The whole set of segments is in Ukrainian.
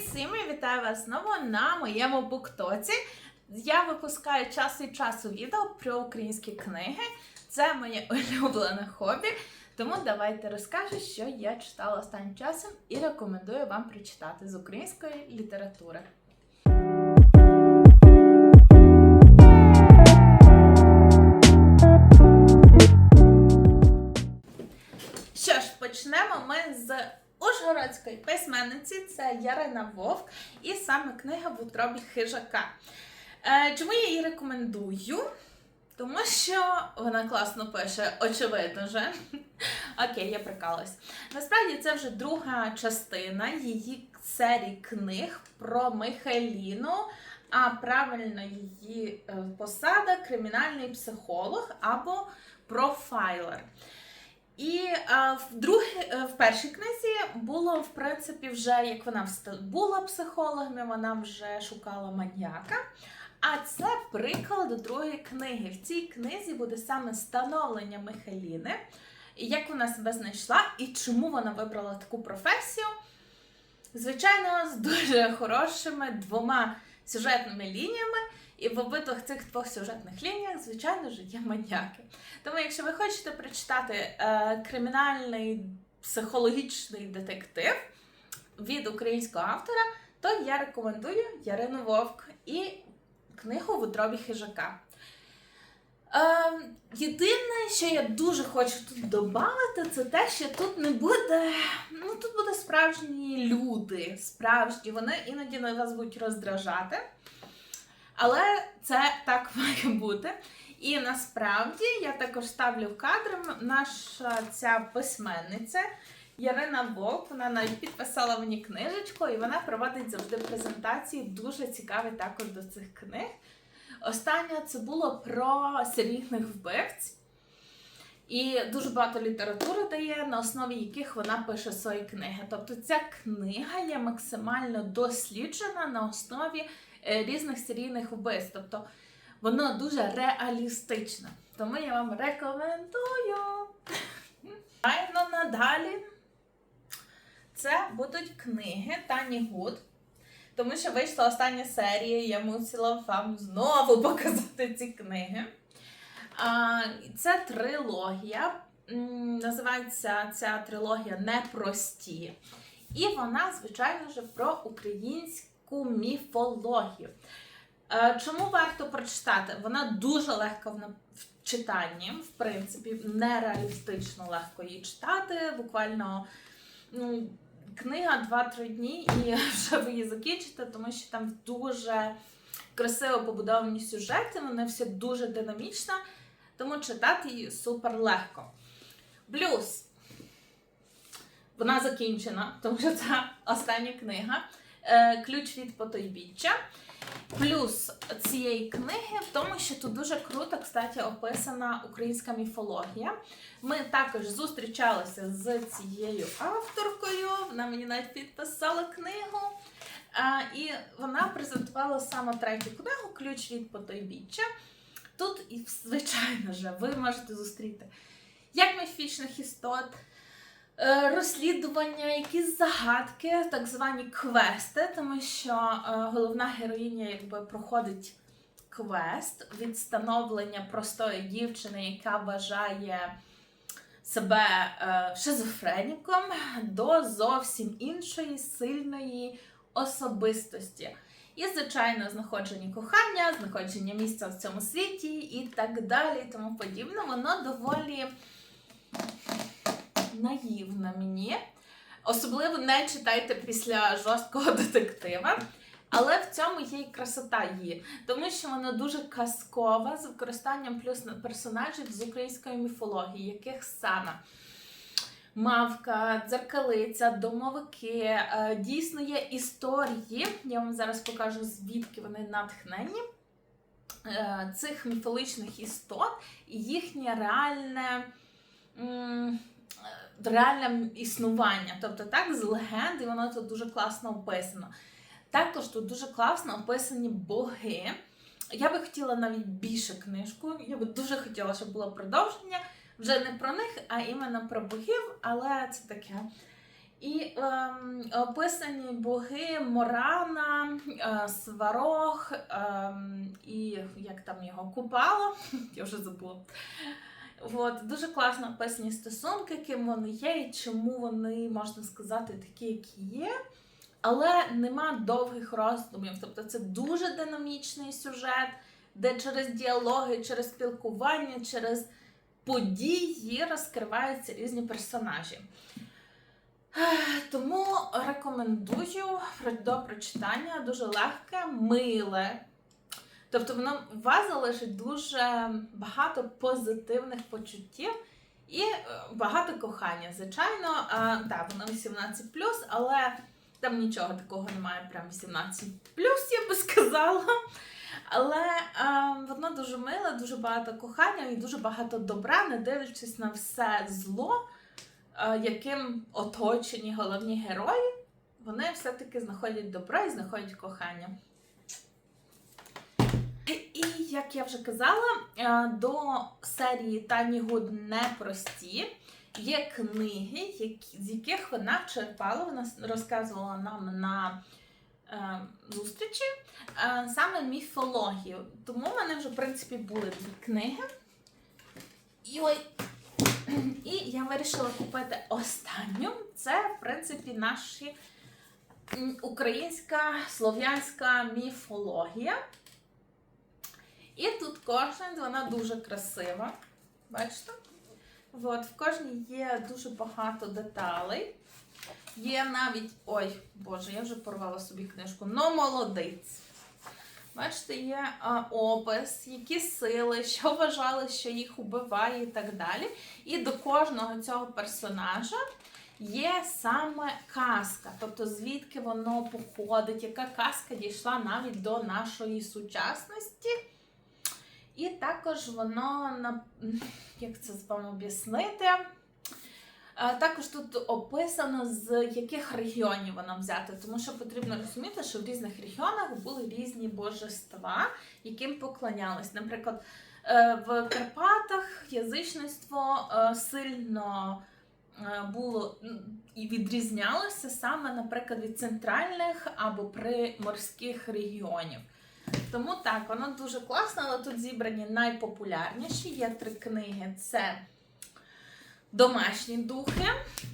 всім і вітаю вас знову на моєму буктоці. Я випускаю час від часу відео про українські книги. Це моє улюблене хобі. Тому давайте розкажу, що я читала останнім часом і рекомендую вам прочитати з української літератури. Ужгородської письменниці, це Ярина Вовк, і саме книга в утробі хижака. Е, чому я її рекомендую? Тому що вона класно пише, очевидно же. Окей, я прикалась. Насправді це вже друга частина її серії книг про Михайліну, а правильно її е, посада кримінальний психолог або профайлер. І е, в другій, е, в першій книзі було, в принципі, вже як вона була психологом, вона вже шукала маньяка. А це приклад до другої книги. В цій книзі буде саме становлення Михайліни, як вона себе знайшла і чому вона вибрала таку професію. Звичайно, з дуже хорошими двома сюжетними лініями. І в обидвох цих двох сюжетних лініях, звичайно ж, є маньяки. Тому, якщо ви хочете прочитати е, кримінальний психологічний детектив від українського автора, то я рекомендую Ярину Вовк і книгу в утробі хижака. Е, єдине, що я дуже хочу тут додати, це те, що тут не буде. Ну, тут будуть справжні люди, справжні. Вони іноді на вас будуть роздражати. Але це так має бути. І насправді я також ставлю в кадр наша ця письменниця Ярина Вовк. Вона навіть підписала мені книжечку, і вона проводить завжди презентації. Дуже цікаві також до цих книг. Остання це було про серійних вбивць. І дуже багато літератури дає, на основі яких вона пише свої книги. Тобто ця книга є максимально досліджена на основі різних серійних вбивств. Тобто воно дуже реалістичне. Тому я вам рекомендую. Айно надалі. Це будуть книги Тані Гуд. Тому що вийшла остання серія, я мусила вам знову показати ці книги. Це трилогія. Називається ця трилогія Непрості. І вона, звичайно ж, про українську міфологію. Е, Чому варто прочитати? Вона дуже легка в читанні, в принципі, нереалістично легко її читати. Буквально ну, книга 2-3 дні, і вже ви її закінчите, тому що там дуже красиво побудовані сюжети, вони все дуже динамічно, тому читати її супер легко. Плюс вона закінчена, тому що це остання книга. Е, Ключ від потойбіччя. Плюс цієї книги в тому, що тут дуже круто, кстати, описана українська міфологія. Ми також зустрічалися з цією авторкою. Вона мені навіть підписала книгу. І вона презентувала саме третю книгу Ключ від потойбіччя. Тут, звичайно ж, ви можете зустріти як міфічних істот, е, розслідування, якісь загадки, так звані квести, тому що е, головна героїня якби проходить квест від становлення простої дівчини, яка вважає себе е, шизофреніком, до зовсім іншої сильної особистості. І, звичайно, знаходження кохання, знаходження місця в цьому світі і так далі, і тому подібне. Воно доволі наївне мені. Особливо не читайте після жорсткого детектива. Але в цьому є і красота її, тому що вона дуже казкова з використанням плюс персонажів з української міфології, яких саме мавка, дзеркалиця, домовики. Е, Дійсно є історії. Я вам зараз покажу, звідки вони натхнені е, цих міфологічних істот і їхнє реальне. Е, Реальне існування, тобто так, з легенд, і воно тут дуже класно описано. Також тут дуже класно описані боги. Я би хотіла навіть більше книжку. Я би дуже хотіла, щоб було продовження. Вже не про них, а іменно про богів, але це таке. І ем, описані боги Морана, е, Сварог ем, і як там його Купало, я вже забула. От, дуже класно описані стосунки, ким вони є і чому вони, можна сказати, такі, які є. Але нема довгих роздумів. Тобто це дуже динамічний сюжет, де через діалоги, через спілкування, через події розкриваються різні персонажі. Тому рекомендую до прочитання дуже легке, миле. Тобто воно у вас залишить дуже багато позитивних почуттів і е, багато кохання. Звичайно, так, воно 18, але там нічого такого немає, прям 18 я би сказала. Але а, воно дуже миле, дуже багато кохання і дуже багато добра, не дивлячись на все зло, а, яким оточені головні герої, вони все-таки знаходять добро і знаходять кохання. І як я вже казала, е, до серії Тані Гуд непрості є книги, з яких вона черпала, вона розказувала нам на е, зустрічі е, саме міфологію. Тому в мене вже, в принципі, були дві книги. І, ой, і я вирішила купити останню. Це, в принципі, наші українська слов'янська міфологія. І тут кожен, вона дуже красива. Бачите? От, в кожній є дуже багато деталей. Є навіть. Ой, Боже, я вже порвала собі книжку. Но молодець. Бачите, є а, опис, які сили, що вважали, що їх убиває і так далі. І до кожного цього персонажа є саме казка, тобто звідки воно походить, яка казка дійшла навіть до нашої сучасності. І також воно як це з вами об'яснити. Е, Також тут описано, з яких регіонів вона взята, тому що потрібно розуміти, що в різних регіонах були різні божества, яким поклонялись. Наприклад, е, в Карпатах язичництво е, сильно було і відрізнялося саме, наприклад, від центральних або приморських регіонів. Тому так, воно дуже класно, але тут зібрані найпопулярніші. Є три книги: це домашні духи,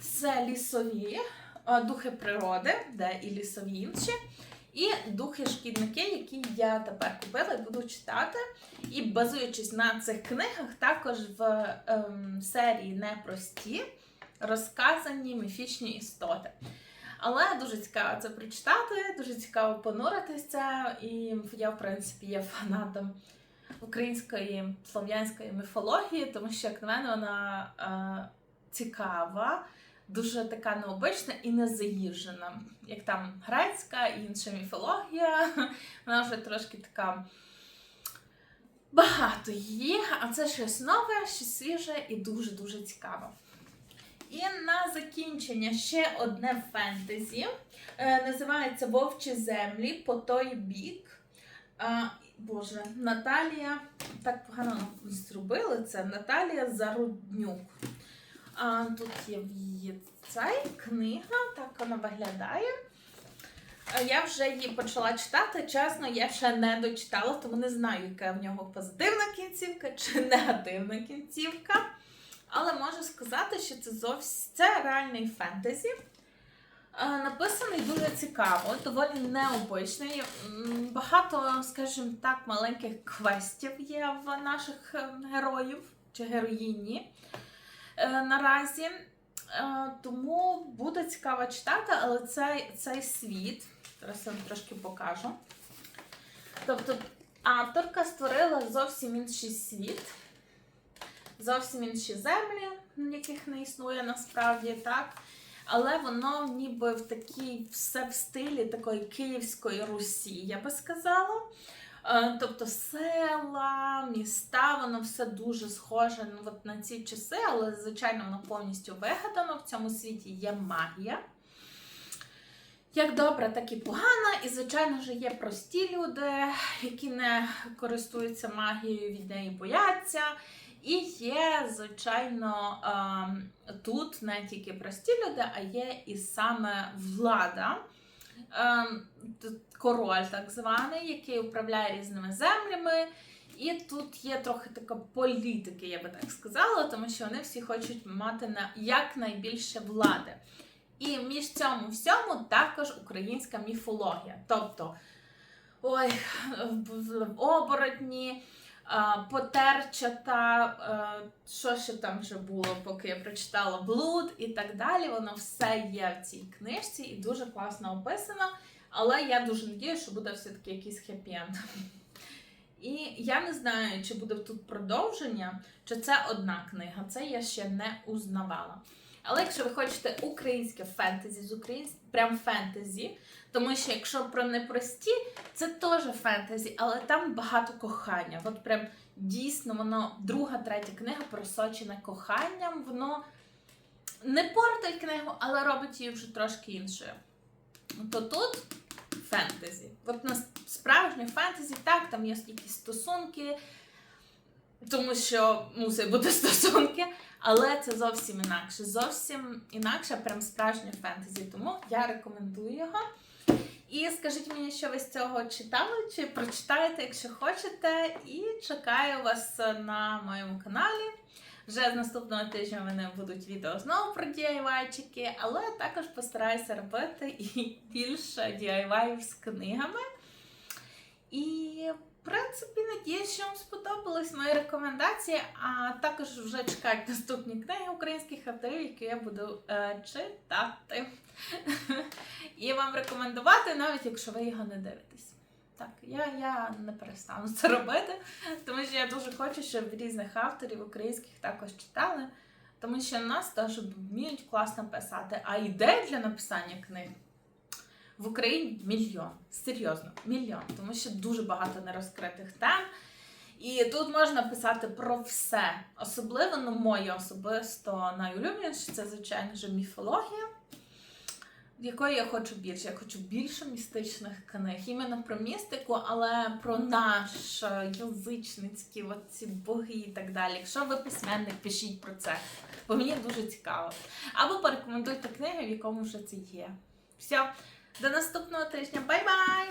це лісові, е, духи природи, де і лісові інші, і духи-шкідники, які я тепер купила і буду читати. І базуючись на цих книгах, також в ем, серії Непрості розказані міфічні істоти. Але дуже цікаво це прочитати, дуже цікаво понуритися. І я, в принципі, є фанатом української слов'янської міфології, тому що, як на мене, вона е, цікава, дуже така необична і незаїжджена. Як там грецька і інша міфологія, вона вже трошки така. Багато її, а це щось нове, щось свіже і дуже-дуже цікаво. І на закінчення ще одне фентезі. Е, називається Вовчі землі по той бік. Боже, Наталія так погано зробили це. Наталія Заруднюк. Тут є її ця книга, так вона виглядає. Я вже її почала читати. Чесно, я ще не дочитала, тому не знаю, яка в нього позитивна кінцівка чи негативна кінцівка. Але можу сказати, що це зовсім це реальний фентезі. Е, Написаний дуже цікаво, доволі необичний. Багато, скажімо так, маленьких квестів є в наших е, героїв чи героїні е, наразі. Тому буде цікаво читати, але цей, цей світ, зараз я вам трошки покажу. Тобто авторка створила зовсім інший світ зовсім інші землі, яких не існує насправді, так. Але воно ніби в такій все в стилі такої Київської Русі, я би сказала. Е, Тобто села, міста, воно все дуже схоже ну, от на ці часи, але, звичайно, воно повністю вигадано. В цьому світі є магія. Як добра, так і погана. І, звичайно ж, є прості люди, які не користуються магією, від неї бояться. І є, звичайно, ем, тут не тільки прості люди, а є і саме влада, ем, король так званий, який управляє різними землями. І тут є трохи така політики, я би так сказала, тому що вони всі хочуть мати на якнайбільше влади. І між цьому всьому також українська міфологія. Тобто, ой, оборотні, потерчата, а, що ще там вже було, поки я прочитала блуд і так далі. Воно все є в цій книжці і дуже класно описано. Але я дуже надію, що буде все-таки якийсь хеппі-енд. І я не знаю, чи буде тут продовження, чи це одна книга. Це я ще не узнавала. Але якщо ви хочете українське фентезі з українсь... прям фентезі, тому що якщо про непрості, це теж фентезі, але там багато кохання. От прям дійсно воно друга, третя книга просочена коханням. Воно не портить книгу, але робить її вже трошки іншою. То тут фентезі. От на справжнє фентезі, так, там є якісь стосунки, тому що мусить бути стосунки, але це зовсім інакше. Зовсім інакше, прям справжнє фентезі. Тому я рекомендую його. І скажіть мені, що ви з цього читали, чи прочитаєте, якщо хочете, і чекаю вас на моєму каналі. Вже з наступного тижня в мене будуть відео знову про DIY-чики, але також постараюся робити і більше DIY з книгами. І, принципі, надіюсь, що вам сподобались мої рекомендації, а також вже чекають наступні книги українських авторів, які я буду е, читати. І вам рекомендувати, навіть якщо ви його не дивитесь. Так, я, я не перестану це робити, тому що я дуже хочу, щоб різних авторів українських також читали, тому що нас теж вміють класно писати. А ідей для написання книг в Україні мільйон. Серйозно, мільйон. Тому що дуже багато нерозкритих тем. І тут можна писати про все. Особливо, ну, моє особисто найулюбленіше, це, звичайно ж, міфологія якої я хочу більше. Я хочу більше містичних книг, іменно про містику, але про наш е, язичницькі оці боги і так далі. Якщо ви письменник, пишіть про це, бо мені дуже цікаво. Або порекомендуйте книги, в якому вже це є. Все, до наступного тижня. Бай-бай!